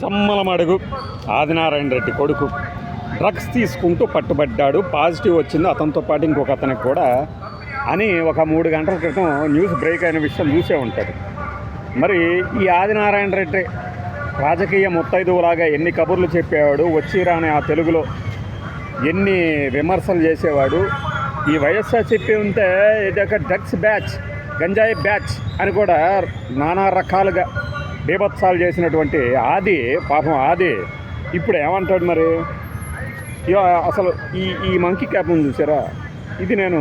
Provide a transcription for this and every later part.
చమ్మలమడుగు ఆదినారాయణ రెడ్డి కొడుకు. డ్రగ్స్ తీసుకుంటూ పట్టుబడ్డాడు. పాజిటివ్ వచ్చింది. అతనితో పాటు ఇంకొక అతనికి కూడా అని ఒక మూడు గంటల క్రితం న్యూస్ బ్రేక్ అయిన విషయం చూసే ఉంటుంది. మరి ఈ ఆదినారాయణ రెడ్డి రాజకీయ ముత్తైదువులాగా ఎన్ని కబుర్లు చెప్పేవాడు వచ్చి రాని ఆ తెలుగులో ఎన్ని విమర్శలు చేసేవాడు ఈ వైఎస్ఆర్ చెప్పి ఉంటే ఇది ఒక డ్రగ్స్ బ్యాచ్ గంజాయి బ్యాచ్ అని కూడా నానా రకాలుగా బీభత్సాలు చేసినటువంటి ఆది పాపం ఆది ఇప్పుడు ఏమంటాడు మరి? అసలు ఈ ఈ మంకీ క్యాప్ ఉంది చూసారా? ఇది నేను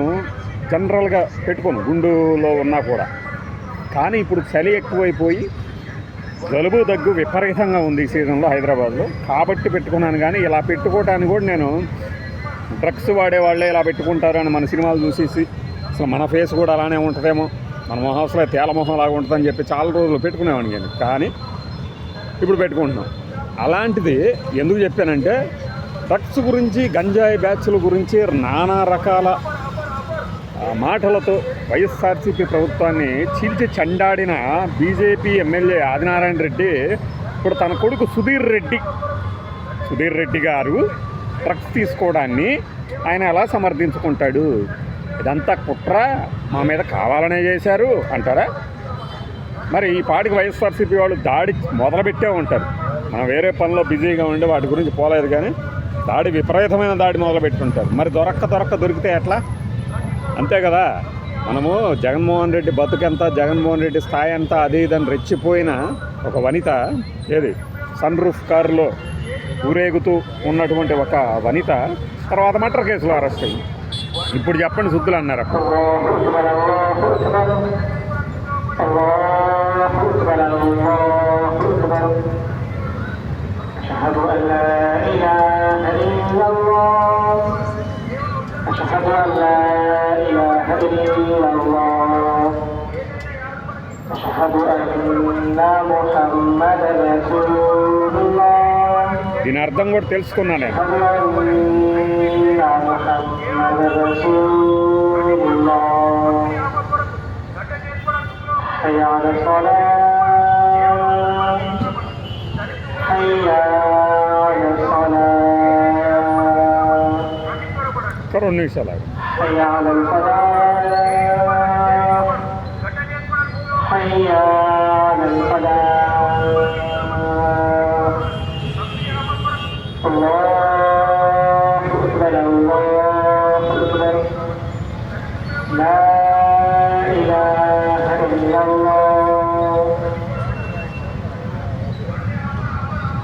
జనరల్గా పెట్టుకోను గుండులో ఉన్నా కూడా. కానీ ఇప్పుడు చలి ఎక్కువైపోయి జలుబు దగ్గు విపరీతంగా ఉంది ఈ సీజన్లో హైదరాబాద్లో. కాబట్టి పెట్టుకున్నాను కానీ ఇలా పెట్టుకోవటానికి కూడా నేను డ్రగ్స్ వాడే వాళ్ళే ఇలా పెట్టుకుంటారు అని మన సినిమాలు చూసేసి అసలు మన ఫేస్ కూడా అలానే ఉంటుందేమో. మన మొహం అసలు తేల మొహం లాగా ఉంటుందని చెప్పి చాలా రోజులు పెట్టుకునేవాడిని కానీ కానీ ఇప్పుడు పెట్టుకుంటున్నాం. అలాంటిది ఎందుకు చెప్పానంటే డ్రగ్స్ గురించి గంజాయి బ్యాచ్ల గురించి నానా రకాల మాటలతో వైఎస్ఆర్సీపీ ప్రభుత్వాన్ని చీల్చి చండాడిన బీజేపీ ఎమ్మెల్యే ఆదినారాయణ రెడ్డి ఇప్పుడు తన కొడుకు సుధీర్ రెడ్డి సుధీర్ రెడ్డి గారు డ్రగ్స్ తీసుకోవడాన్ని ఆయన ఎలా సమర్థించుకుంటాడు? ఇదంతా కుట్ర మా మీద కావాలనే చేశారు అంటారా? మరి ఈ పాటికి వైఎస్ఆర్సీపీ వాళ్ళు దాడి మొదలుపెట్టే ఉంటారు. మనం వేరే పనిలో బిజీగా ఉండి వాటి గురించి పోలేదు కానీ దాడి విపరీతమైన దాడి మొదలుపెట్టుంటారు మరి దొరక్క దొరక్క దొరికితే ఎట్లా? అంతే కదా. మనము జగన్మోహన్ రెడ్డి బతుకెంత జగన్మోహన్ రెడ్డి స్థాయి ఎంత అది ఇదని రెచ్చిపోయిన ఒక వనిత ఏది? సన్ రూఫ్ కారులో ఊరేగుతూ ఉన్నటువంటి ఒక వనిత తర్వాత మటర్ కేసులో అరెస్ట్ అయింది. ఇప్పుడు చెప్పండి శుద్ధులు అన్నారు అప్పుడు. దీని అర్థం కూడా తెలుసుకున్నా నేను उन्नीस साल लगा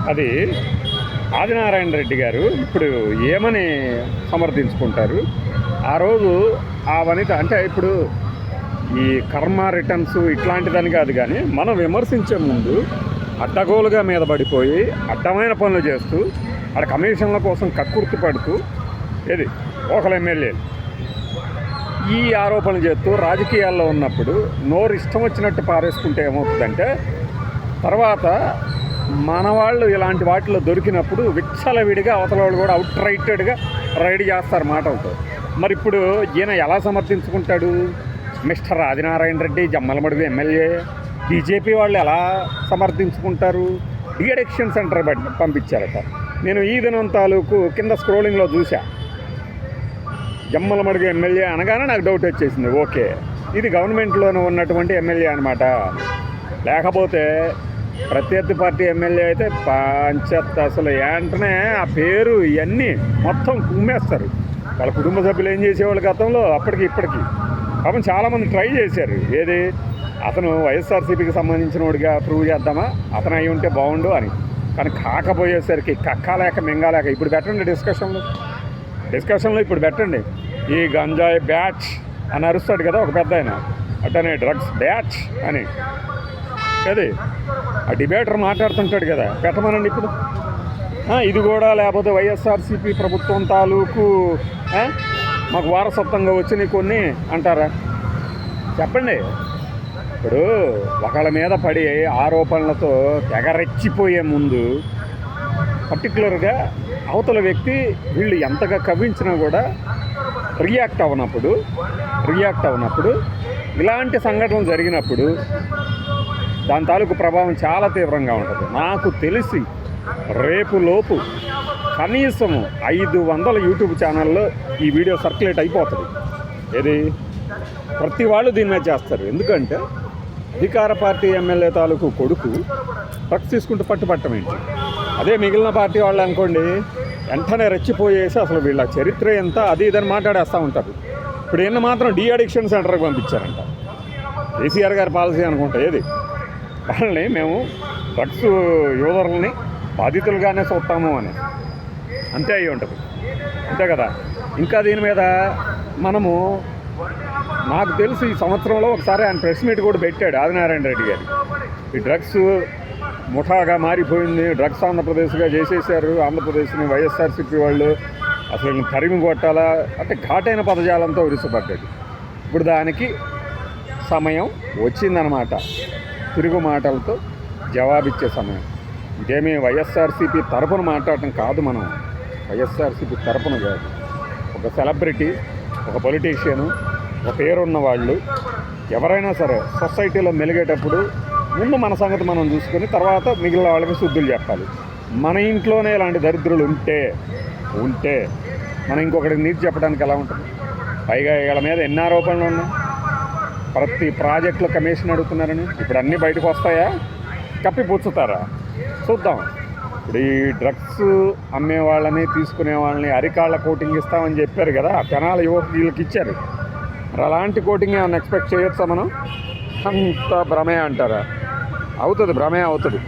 अभी ఆదినారాయణ రెడ్డి గారు ఇప్పుడు ఏమని సమర్థించుకుంటారు? ఆ రోజు ఆ వనిత అంటే ఇప్పుడు ఈ కర్మ రిటర్న్స్ ఇట్లాంటిదని కాదు కానీ మనం విమర్శించే ముందు అడ్డగోలుగా మీద పడిపోయి అడ్డమైన పనులు చేస్తూ ఆడ కమిషన్ల కోసం కక్కుర్తి పడుతూ ఏది? ఒకళ్ళ ఎమ్మెల్యేలు. ఈ ఆరోపణలు చేస్తూ రాజకీయాల్లో ఉన్నప్పుడు నోరు ఇష్టం వచ్చినట్టు పారేసుకుంటే ఏమవుతుందంటే తర్వాత మన వాళ్ళు ఇలాంటి వాటిలో దొరికినప్పుడు విచ్చలవిడిగా అవతల వాళ్ళు కూడా అవుట్ రైటెడ్గా రైడ్ చేస్తారు మాటలతో. మరి ఇప్పుడు ఈయన ఎలా సమర్థించుకుంటాడు? Mister Adinarayana Reddy Jammalamadugu MLA BJP వాళ్ళు ఎలా సమర్థించుకుంటారు? డిఎడిక్షన్ సెంటర్ బట్ పంపించారట. నేను ఈ దినం తాలూకు కింద స్క్రోలింగ్లో చూసా జమ్మలమడుగు ఎమ్మెల్యే అనగానే నాకు డౌట్ వచ్చేసింది. ఓకే. ఇది గవర్నమెంట్లోనే ఉన్నటువంటి ఎమ్మెల్యే అనమాట లేకపోతే ప్రత్యర్థి పార్టీ ఎమ్మెల్యే అయితే పంచత్ అసలు వెంటనే ఆ పేరు ఇవన్నీ మొత్తం కుమ్మేస్తారు. వాళ్ళ కుటుంబ సభ్యులు ఏం చేసేవాళ్ళు గతంలో? అప్పటికి ఇప్పటికి. పాపం చాలామంది ట్రై చేశారు. ఏది? అతను వైఎస్ఆర్సీపీకి సంబంధించిన వాడిగా ప్రూవ్ చేద్దామా? అతను అయి ఉంటే బాగుండు అని. కానీ కాకపోయేసరికి కక్కాలేక మింగాలేక ఇప్పుడు పెట్టండి డిస్కషన్లో. డిస్కషన్లో ఇప్పుడు పెట్టండి. ఈ గంజాయి బ్యాచ్ అని అరుస్తాడు కదా ఒక పెద్ద ఆయన. అట్టనే డ్రగ్స్ బ్యాచ్ అని. అది ఆ డిబేటర్ మాట్లాడుతుంటాడు కదా. పెట్టమనండి ఇప్పుడు. ఇది కూడా లేకపోతే వైఎస్ఆర్సీపీ ప్రభుత్వం తాలూకు మాకు వారసత్వంగా వచ్చినాయి కొన్ని అంటారా? చెప్పండి. ఇప్పుడు ఒకళ్ళ మీద పడి ఆరోపణలతో తెగరెచ్చిపోయే ముందు పర్టికులర్గా అవతల వ్యక్తి వీళ్ళు ఎంతగా కవ్వించినా కూడా రియాక్ట్ అవ్వనప్పుడు రియాక్ట్ అవ్వనప్పుడు ఇలాంటి సంఘటనలు జరిగినప్పుడు దాని తాలూకు ప్రభావం చాలా తీవ్రంగా ఉంటుంది. నాకు తెలిసి రేపు లోపు కనీసం ఐదు వందల యూట్యూబ్ ఛానల్లో ఈ వీడియో సర్క్యులేట్ అయిపోతుంది. ఏది? ప్రతి వాళ్ళు దీని మీద చేస్తారు. ఎందుకంటే అధికార పార్టీ ఎమ్మెల్యే తాలూకు కొడుకు డ్రగ్స్ తీసుకుంటూ పట్టుపట్టం ఏంటి? అదే మిగిలిన పార్టీ వాళ్ళు అనుకోండి వెంటనే రెచ్చిపోయేసి అసలు వీళ్ళ చరిత్ర ఎంత అది ఇదని మాట్లాడేస్తూ ఉంటారు. ఇప్పుడు ఈయన మాత్రం డీ అడిక్షన్ సెంటర్కి పంపించారంట. కేసీఆర్ గారి పాలసీ అనుకుంటా ఏది? వాళ్ళని మేము డ్రగ్స్ యూజర్లని బాధితులుగానే చూస్తాము అని. అంతే అయ్యి ఉంటుంది. అంతే కదా? ఇంకా దీని మీద మనము నాకు తెలిసి ఈ సంవత్సరంలో ఒకసారి ఆయన ప్రెస్ మీట్ కూడా పెట్టాడు ఆదినారాయణ రెడ్డి గారు. ఈ డ్రగ్స్ ముఠాగా మారిపోయింది. డ్రగ్స్ ఆంధ్రప్రదేశ్గా చేసేసారు ఆంధ్రప్రదేశ్ని వైఎస్ఆర్సీపీ వాళ్ళు అసలు తరిమి కొట్టాలా? అంటే ఘాటైన పదజాలంతో విరుసపడ్డాడు ఇప్పుడు దానికి సమయం వచ్చిందనమాట. తిరుగు మాటలతో జవాబిచ్చే సమయం. ఇదేమీ వైఎస్ఆర్సీపీ తరపున మాట్లాడటం కాదు మనం. వైఎస్ఆర్సీపీ తరపున కాదు. ఒక సెలబ్రిటీ ఒక పొలిటీషియను ఒక పేరున్న వాళ్ళు ఎవరైనా సరే సొసైటీలో మెలిగేటప్పుడు ముందు మన సంగతి మనం చూసుకొని తర్వాత మిగిలిన వాళ్ళకి శుద్ధులు చెప్పాలి. మన ఇంట్లోనే ఇలాంటి దరిద్రులు ఉంటే ఉంటే మనం ఇంకొకటి నీతి చెప్పడానికి ఎలా ఉంటుంది? పైగా వీళ్ళ మీద ఎన్ని ఆరోపణలు ఉన్నాయి? ప్రతి ప్రాజెక్టులో కమిషన్ అడుగుతున్నారని. ఇప్పుడు అన్నీ బయటకు వస్తాయా? కప్పి పుచ్చుతారా? చూద్దాం. ఇప్పుడు ఈ డ్రగ్స్ అమ్మే వాళ్ళని తీసుకునే వాళ్ళని అరికాళ్ళ కోటింగ్ ఇస్తామని చెప్పారు కదా తెనాల యువకు వీళ్ళకి ఇచ్చారు. మరి అలాంటి కోటింగ్ ఏమైనా ఎక్స్పెక్ట్ చేయొచ్చా మనం? అంత భ్రమే అంటారా? అవుతుంది భ్రమే అవుతుంది.